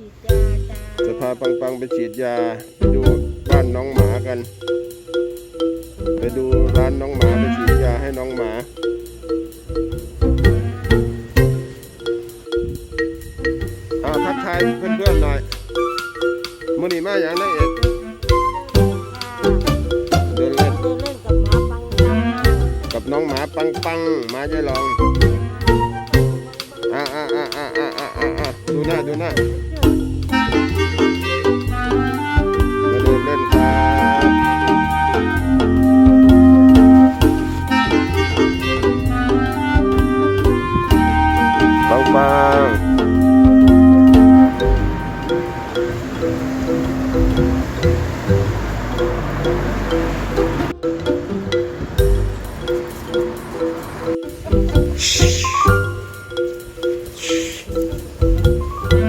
ฉีดยาจ้าจะพาปังปังไปฉีดยา ไปดูบ้านน้องหมากัน ไปดูร้านน้องหมาไปฉีดยาให้น้องหมาเอาทักทายเพื่อนๆหน่อยมื่อนี้มาอย่างนั้นเอกเดินเล่นเดินเล่นกับหมาปังปังกับน้องหมาปังปังหมาจะลองอ่าอ่าอ่าอ่าอ่าอ่าอ่าดูหน้าดูหน้า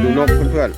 ดูนกเพื่อน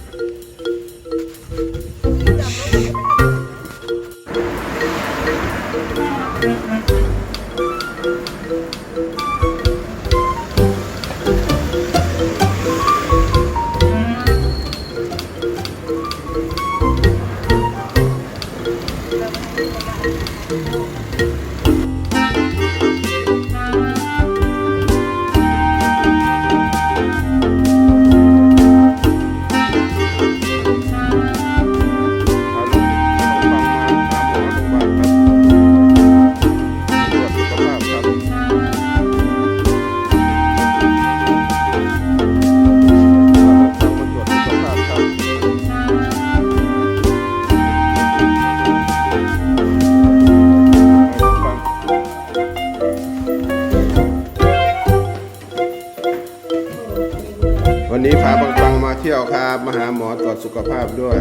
วันนี้พาปังปังมาเที่ยวครับ มาหาหมอตรวจสุขภาพด้วย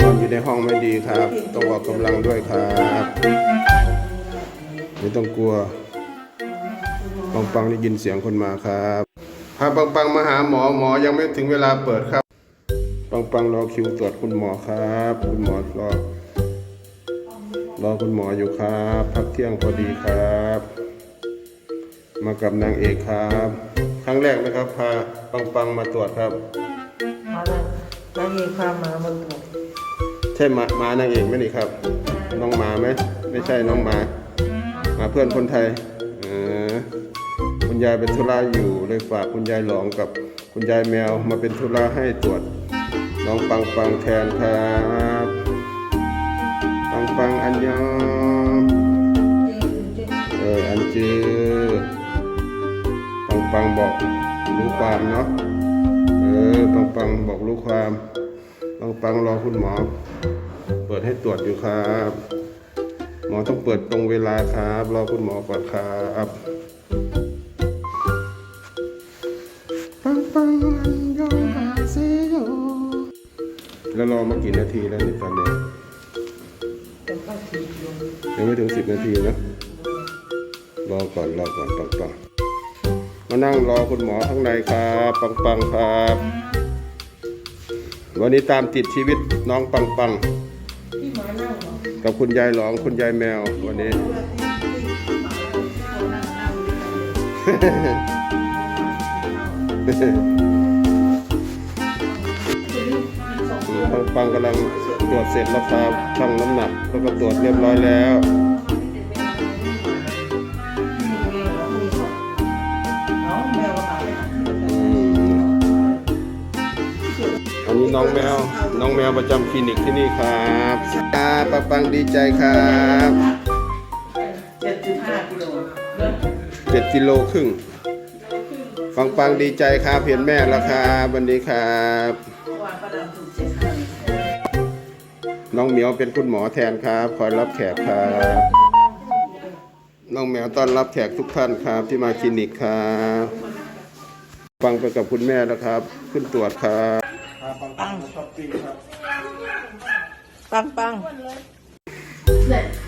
นอนอยู่ในห้องไม่ดีครับ ต้องออกกำลังด้วยครับไม่ต้องกลัวปังปังได้ยินเสียงคนมาครับพาปังปังมาหาหมอหมอยังไม่ถึงเวลาเปิดครับ ปังปังรอคิวตรวจคุณหมอครับ คุณหมอรอรอคุณหมออยู่ครับ พักเที่ยงพอดีครับ มากับนางเอกครับ ครั้งแรกนะครับ พาปังปังมาตรวจครับมาแล้วนางเอกพามามาตรวจใช่หมาหมานางเอกไหมนี่ครับ น้องหมาไหมไม่ใช่น้องหมาหมาเพื่อนคนไทยเออคุณยายเป็นธุระอยู่เลยฝากคุณยายหลองกับคุณยายแมวมาเป็นธุระให้ตรวจน้องปังปังแทนครับ ปังปังอันยอง ปังบอกรู้ความเนาะเออปังปังบอกรู้ความปังปังรอคุณหมอ เปิดให้ตรวจอยู่ครับ หมอต้องเปิดตรงเวลาครับ รอคุณหมอก่อนครับปังปังอันยองอาเซโยแล้วรอมากี่นาทีแล้วนี่ตอนนี้ยังไม่ถึงสิบนาทีนะรอก่อนรอก่อนปังปัง มานั่งรอคุณหมอข้างในครับปังปังครับ วันนี้ตามติดชีวิตน้องปังปังกับคุณยายหลองคุณยายแมววันนี้ ปังปังกำลังตรวจเสร็จแล้วครับชั่งน้ำหนักแล้วก็ตรวจเรียบร้อยแล้ว นนี้น้องแมว น้องแมวประจำคลินิกที่นี่ครับครับปังปังดีใจครับเจ็ดจุดห้ากิโลเนอะเจ็ดกิโลครึ่งปังปังดีใจครับเห็นแม่แล้วครับวันนี้ครับเมื่อวานป้าดำถูกเจ็ดพันน้องเหมียวเป็นคุณหมอแทนครับคอยรับแขกครับน้องแมวต้อนรับแขกทุกท่านครับที่มาคลินิกครับ ฟังไปกับคุณแม่แล้วครับ ขึ้นตรวจครับ ปังปังช้อปปิ้งครับ ปังปัง เ